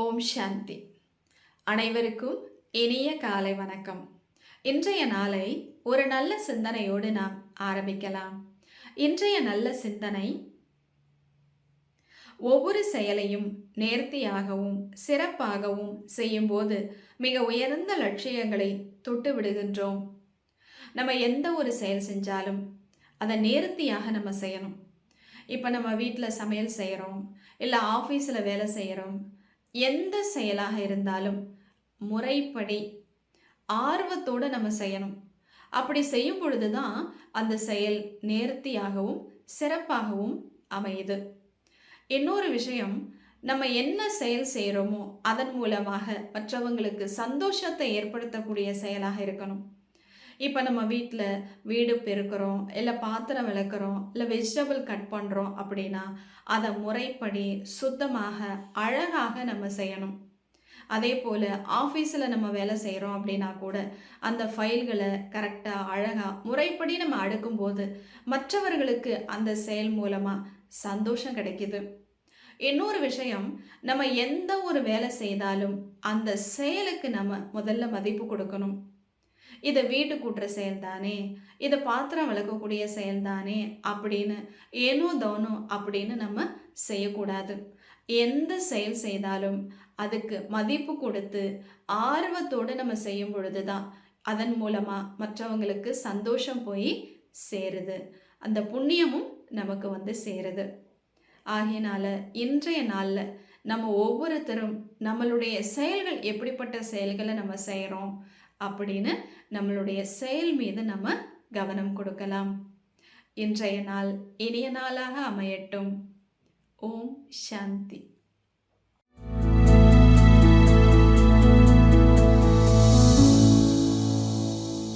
ஓம் சாந்தி. அனைவருக்கும் இனிய காலை வணக்கம். இன்றைய நாளை ஒரு நல்ல சிந்தனையோடு நாம் ஆரம்பிக்கலாம். இன்றைய நல்ல சிந்தனை ஒவ்வொரு செயலையும் நேர்த்தியாகவும் சிறப்பாகவும் செய்யும்போது மிக உயர்ந்த லட்சியங்களை தொட்டு விடுகின்றோம். நம்ம எந்த ஒரு செயல் செஞ்சாலும் அதை நேர்த்தியாக நம்ம செய்யணும். இப்போ நம்ம வீட்டில் சமையல் செய்கிறோம் இல்லை ஆஃபீஸில் வேலை செய்கிறோம் எந்த செயலாக இருந்தாலும் முறைப்படி ஆர்வத்தோடு நம்ம செய்யணும். அப்படி செய்யும் பொழுது தான் அந்த செயல் நேர்த்தியாகவும் சிறப்பாகவும் அமையுது. இன்னொரு விஷயம் நம்ம என்ன செயல் செய்கிறோமோ அதன் மூலமாக மற்றவங்களுக்கு சந்தோஷத்தை ஏற்படுத்தக்கூடிய செயலாக இருக்கணும். இப்போ நம்ம வீட்டில் வீடு பெருக்கிறோம் இல்லை பாத்திரம் விளக்குறோம் இல்லை வெஜிடபிள் கட் பண்ணுறோம் அப்படின்னா அதை முறைப்படி சுத்தமாக அழகாக நம்ம செய்யணும். அதே போல் ஆஃபீஸில் நம்ம வேலை செய்கிறோம் அப்படின்னா கூட அந்த ஃபைல்களை கரெக்டாக அழகாக முறைப்படி நம்ம அடுக்கும்போது மற்றவர்களுக்கு அந்த செயல் மூலமாக சந்தோஷம் கிடைக்கிது. இன்னொரு விஷயம் நம்ம எந்த ஒரு வேலை செய்தாலும் அந்த செயலுக்கு நம்ம முதல்ல மதிப்பு கொடுக்கணும். இது வீடு கூட்டுற செயல்தானே? இது பாத்திரம் விளக்கக்கூடிய செயல்தானே? அப்படின்னு ஏனோ தோனோ அப்படின்னு நம்ம செய்யக்கூடாது. எந்த செயல் செய்தாலும் அதுக்கு மதிப்பு கொடுத்து ஆர்வத்தோடு நம்ம செய்யும் பொழுது தான் அதன் மூலமாக மற்றவங்களுக்கு சந்தோஷம் போய் சேருது. அந்த புண்ணியமும் நமக்கு வந்து சேருது. ஆகையினால இன்றைய நாளில் நம்ம ஒவ்வொருத்தரும் நம்மளுடைய செயல்கள் எப்படிப்பட்ட செயல்களை நம்ம செய்கிறோம் அப்படின்னு நம்மளுடைய செயல் மீது நம்ம கவனம் கொடுக்கலாம். இன்றைய நாள் இனிய நாளாக அமையட்டும். ஓம் சாந்தி.